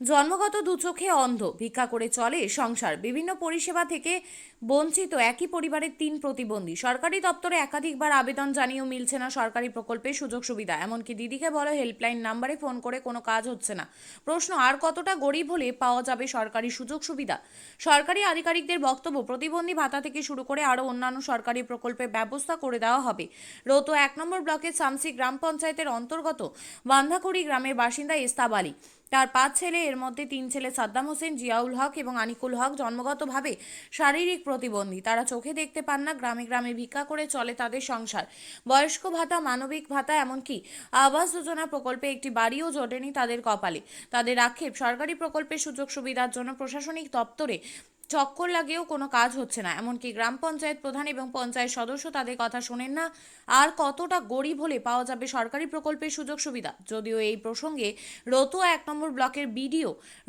জন্মগত দুচোখে অন্ধ, ভিক্ষা করে চলে, সংসার। বিভিন্ন পরিষেবা থেকে বঞ্চিত একই পরিবারের তিন প্রতিবন্ধী। সরকারি দপ্তরে একাধিকবার আবেদন জানিয়েও মিলছে না সরকারি প্রকল্পের সুযোগ সুবিধা। এমনকি দিদিকে বলো হেল্পলাইন নাম্বারে ফোন করে কোনো কাজ হচ্ছে না। প্রশ্ন, আর কতটা গরিব হলে পাওয়া যাবে সরকারি সুযোগ সুবিধা? সরকারি আধিকারিকদের বক্তব্য, প্রতিবন্ধী ভাতা থেকে শুরু করে আরও অন্যান্য সরকারি প্রকল্পের ব্যবস্থা করে দেওয়া হবে। রত এক নম্বর ব্লকের সামসি গ্রাম পঞ্চায়েতের অন্তর্গত বান্ধাকুড়ি গ্রামের বাসিন্দা ইস্তাব আলী। তার পাঁচ ছেলে, এর মধ্যে তিন ছেলে সাদ্দাম হোসেন, জিয়াউল হক এবং আনিকুল হক জন্মগতভাবে শারীরিক প্রতিবন্ধী। তারা চোখে দেখতে পান না, গ্রামে গ্রামে ভিক্ষা করে চলে তাদের সংসার। বয়স্ক ভাতা, মানবিক ভাতা, এমনকি আবাস যোজনা প্রকল্পে একটি বাড়িও জোটেনি তাদের কপালে। তাদের আক্ষেপ, সরকারি প্রকল্পের সুযোগ সুবিধার জন্য প্রশাসনিক দপ্তরে চক্কর লাগিয়েও কোনো কাজ হচ্ছে না। এমনকি গ্রাম পঞ্চায়েত প্রধান এবং পঞ্চায়েত সদস্য তাদের কথা শোনেন না। আর কতটা গরিব হলে পাওয়া যাবে সরকারি প্রকল্পের সুযোগ সুবিধা? যদিও এই প্রসঙ্গে রতুয়া এক নম্বর ব্লকের বিডিও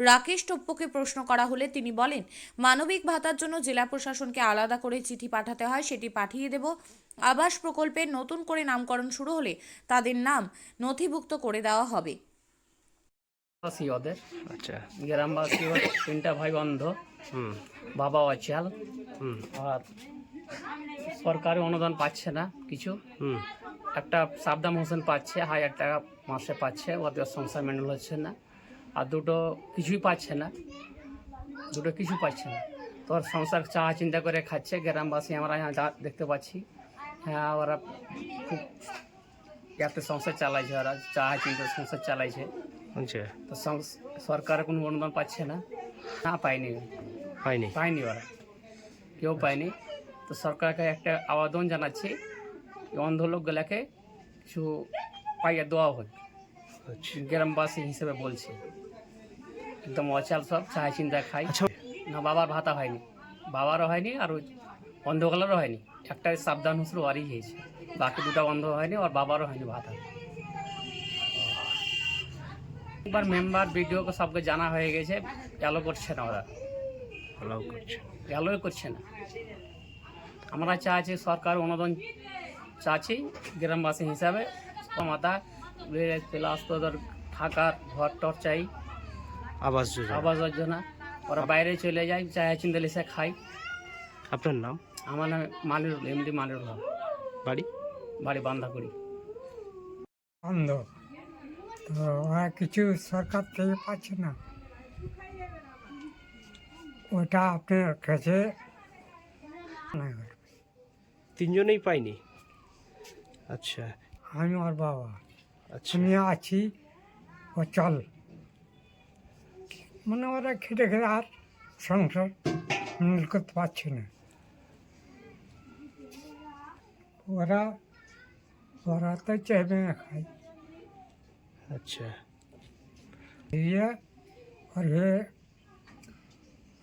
রাকেশ টপ্পকে প্রশ্ন করা হলে তিনি বলেন মানবিক ভাতার জন্য জেলা প্রশাসনকে আলাদা করে চিঠি পাঠাতে হয় সেটি পাঠিয়ে দেব। আবাস প্রকল্পের নতুন করে নামকরণ শুরু হলে তাদের নাম নথিভুক্ত করে দেওয়া হবে। বাসী ওদের। আচ্ছা। গ্রামবাসী তিনটা ভাই অন্ধ হুম বাবা অচাল। হুম। আর সরকারি অনুদান পাচ্ছে না কিছু। হুম। একটা সাবদাম হোসেন পাচ্ছে হাজার টাকা মাসে পাচ্ছে ওদের সংসার মেন্টেন হচ্ছে না। আর দুটো কিছুই পাচ্ছে না। দুটো কিছু পাচ্ছে না। তোর সংসার চাহা চিন্তা করে খাচ্ছে গ্রামবাসী আমরা यहाँ যা দেখতে পাচ্ছি। হ্যাঁ ওরা খুব যাতে সংসার চালাইছে ওরা চাহা চিন্তা সংসার চালাইছে। আচ্ছা। তো সরকার কোনো অনুদান পাচ্ছে না। না পায়নি হয়নি পায়নি ওরা। কেউ পায়নি তো সরকারকে একটা আবেদন জানাচ্ছি অন্ধ লোকগুলাকে কিছু পাইয়ে দেওয়া হোক। আচ্ছা। গ্রামবাসী হিসেবে বলছি। একদম অচাল সব চাহাই চিন্তা খাই আচ্ছা। না বাবার ভাতা হয়নি। বাবারও হয়নি আর অন্ধকালেরও হয়নি। একটা সাবধান হুসরু ওয়ারই হয়েছে। বাকি দুটা অন্ধ হয়নি আর বাবারও হয়নি ভাতা। একবার মেম্বার বিডিওকে সবকে জানা হয়ে গেছে অ্যালো করছে না ওরা। অ্যালাউ করছে অ্যালোই করছে না। আমরা চাইছি সরকার অনুদান চাচ্ছি গ্রামবাসী হিসাবে। মাতা প্লাস তোদের থাকার ঘর টর চাই। আবাস যোজনা। আবাস যোজনা। ওরা বাইরে চলে যায় চায় চিন্তালি সে খাই আপনার নাম? আমার নামে মানিরুল এমডি মানিরুল হক। বাড়ি? বাড়ি বান্ধা। করি অন্ধ তো ওরা কিছু সরকার থেকে পাচ্ছে না। ওটা আপনার কাছে না করবে। তিনজনেই পাইনি আচ্ছা আমি ওর বাবা আচ্ছা আমি আছি ও চল মানে ওরা খেটে খেটে আর সংসার মিল করতে পারছে না ওরা ওরা তো চাইবে না খাই আচ্ছা দিয়ে আর এ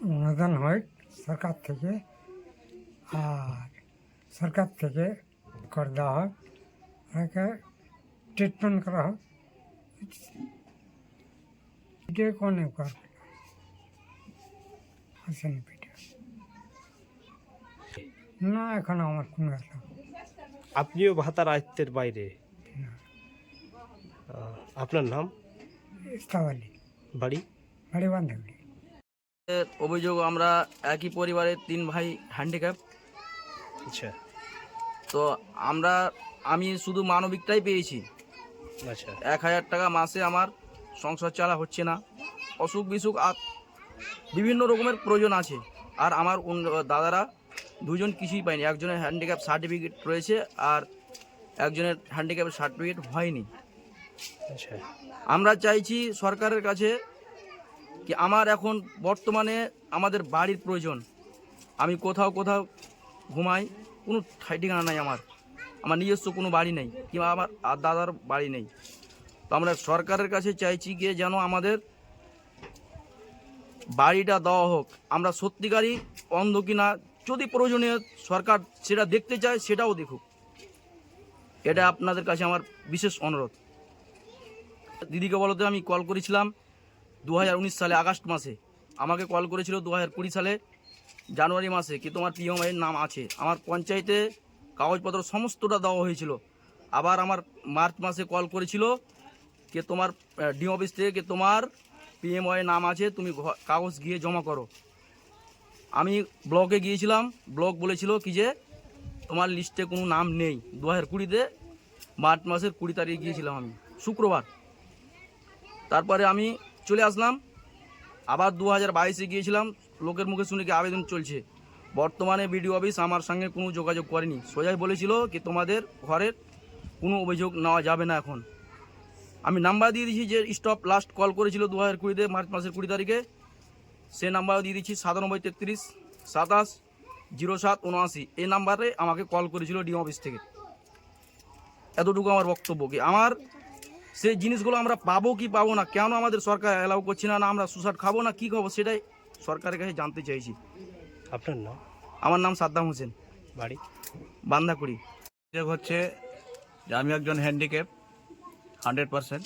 অনুদান হয় সরকার থেকে। আর সরকার থেকে করে দেওয়া হয়। ওনাকে ট্রিটমেন্ট করা হয়। ভিডিও কোনে করবে আসেন ভিডিও না এখন আমার কোনো একটা আপনিও ভাতার আয়ত্তের বাইরে? না। আহ, আপনার নাম? ইস্তাবালি। বাড়ি? বাড়ি বান্ধবী। এর অভিযোগ আমরা একই পরিবারের তিন ভাই হ্যান্ডিক্যাপ আচ্ছা। তো আমরা আমি শুধু মানবিকটাই পেয়েছি। আচ্ছা। এক হাজার টাকা মাসে আমার সংসার চালা হচ্ছে না। অসুখ বিসুখ আর বিভিন্ন রকমের প্রয়োজন আছে। আর আমার দাদারা দুজন কিছুই পায়নি। একজনের হ্যান্ডিক্যাপ সার্টিফিকেট রয়েছে আর একজনের হ্যান্ডিক্যাপের সার্টিফিকেট হয়নি। আচ্ছা। আমরা চাইছি সরকারের কাছে কি আমার এখন বর্তমানে আমাদের বাড়ির প্রয়োজন। আমি কোথাও কোথাও ঘুমাই, কোনো ঠিকানা নাই আমার। আমার নিজস্ব কোনো বাড়ি নেই, কিংবা আমার আর দাদার বাড়ি নেই। তো আমরা সরকারের কাছে চাইছি গিয়ে যেন আমাদের বাড়িটা দেওয়া হোক। আমরা সত্যিকারই অন্ধ কিনা, যদি প্রয়োজনীয় সরকার সেটা দেখতে চায়, সেটাও দেখুক। এটা আপনাদের কাছে আমার বিশেষ অনুরোধ। দিদিকে বলতে আমি কল করেছিলাম দু হাজার উনিশ সালে, আগস্ট মাসে। আমাকে কল করেছিল দু হাজার কুড়ি সালে, জানুয়ারি মাসে, কি তোমার পিএমআইয়ের নাম আছে? আমার পঞ্চায়েতে কাগজপত্র সমস্তটা দেওয়া হয়েছিল। আবার আমার মার্চ মাসে কল করেছিল কে তোমার ডিএম অফিস থেকে কে তোমার পিএমওয়াই নাম আছে, তুমি কাগজ গিয়ে জমা করো। আমি ব্লকে গিয়েছিলাম ব্লক বলেছিল কি যে, তোমার লিস্টে কোনো নাম নেই। দু হাজার কুড়িতে মার্চ মাসের কুড়ি তারিখে গিয়েছিলাম আমি, শুক্রবার। তারপরে আমি চলে আসলাম। আবার দু হাজার বাইশে গিয়েছিলাম। লোকের মুখে শুনে কি আবেদন চলছে? বর্তমানে বিডিও অফিস আমার সঙ্গে কোনো যোগাযোগ করেনি। সোজাই বলেছিল কি তোমাদের ঘরের কোনো অভিযোগ নেওয়া যাবে না এখন। আমি নাম্বার দিয়ে দিয়েছি যে স্টপ লাস্ট কল করেছিল দু হাজার কুড়িতে, মার্চ মাসের কুড়ি তারিখে। সে নাম্বারও দিয়ে দিচ্ছি সাতানব্বই তেত্রিশ, সাতাশ, জিরো সাত, উনআশি। এই নাম্বারে আমাকে কল করেছিল ডিএম অফিস থেকে। এতটুকু আমার বক্তব্য কি? আমার সেই জিনিসগুলো আমরা পাবো কি পাবো না কেন আমাদের সরকার অ্যালাউ করছে না না আমরা সুসাট খাব না কি খাব সেটাই সরকারের কাছে জানতে চাইছি। আপনার নাম? আমার নাম সাদ্দাম হোসেন। বাড়ি? বান্দাকুড়ি। হচ্ছে যে আমি একজন হ্যান্ডিক্যাপ হান্ড্রেড পারসেন্ট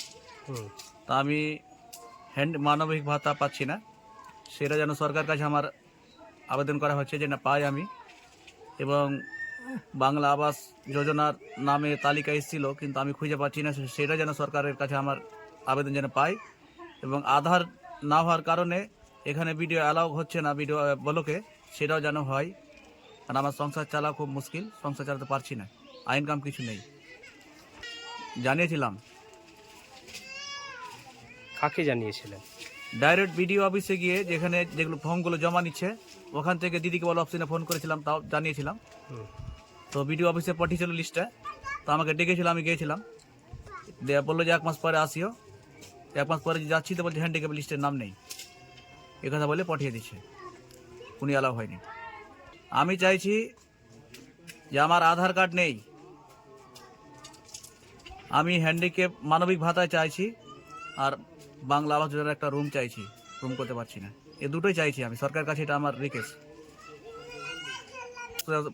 তা আমি হ্যান্ড মানবিক ভাতা পাচ্ছি না। সেটা যেন সরকার কাছে আমার আবেদন করা হচ্ছে যে না পাই আমি। এবং বাংলা আবাস যোজনার নামে তালিকা এসেছিল কিন্তু আমি খুঁজে পাচ্ছি না সেটা যেন সরকারের কাছে আমার আবেদন যেন পাই। এবং আধার না হওয়ার কারণে এখানে ভিডিও অ্যালাউ হচ্ছে না ভিডিও ব্লকে সেটাও যেন হয়। কারণ আমার সংসার চালা খুব মুশকিল সংসার চালাতে পারছি না আইন কাম কিছু নেই। জানিয়েছিলাম। কাকে জানিয়েছিলেন? ডাইরেক্ট বিডিও অফিসে গিয়ে যেখানে যেগুলো ফর্মগুলো জমা নিচ্ছে ওখান থেকে দিদিকে বলো অফিসে ফোন করেছিলাম তাও জানিয়েছিলাম। তো বিডিও অফিসে পাঠিয়েছিল লিস্টটা তো আমাকে ডেকেছিল, আমি গিয়েছিলাম। দিয়ে বলল যে এক মাস পরে আসিও। এক মাস পরে যাচ্ছি তো বলছে হ্যান্ডিক্যাপ লিস্টের নাম নেই। এ কথা বলে পাঠিয়ে দিচ্ছে উনি অ্যালাউ হয়নি। আমি চাইছি যে আমার আধার কার্ড নেই। আমি হ্যান্ডিক্যাপ মানবিক ভাতা চাইছি আর বাংলা আবাস যোজনার একটা রুম চাইছি। রুম করতে পারছি না। এ দুটোই চাইছি আমি। সরকার কাছে এটা আমার রিকোয়েস্ট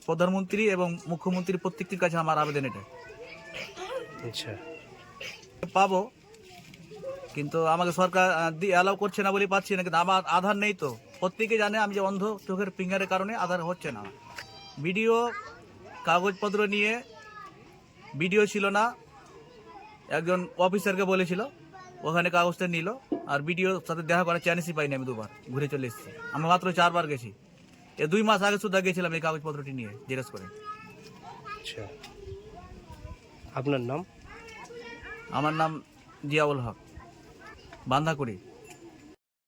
প্রধানমন্ত্রী এবং মুখ্যমন্ত্রী প্রত্যেকটির কাছে আমার আবেদন এটা। আচ্ছা। পাবো কিন্তু আমাকে সরকার অ্যালাউ করছে না বলে পাচ্ছি না কিন্তু আমার আধার নেই তো। প্রত্যেকে জানে আমি যে অন্ধ চোখের ফিঙ্গারের কারণে আধার হচ্ছে না। ভিডিও কাগজপত্র নিয়ে ভিডিও ছিল না। একজন অফিসারকে বলেছিল ওখানে কাগজটা নিল আর ভিডিও সাথে দেখা করার চান্সই পাইনি আমি দুবার। ঘুরে চলে এসেছি। আমি মাত্র চারবার গেছি। এ দুই মাস আগে সুদ্ধা গেছিলাম এই কাগজপত্রটি নিয়ে জেরক্স করে। আচ্ছা। আপনার নাম? আমার নাম জিয়াউল হক বান্ধাকুড়ি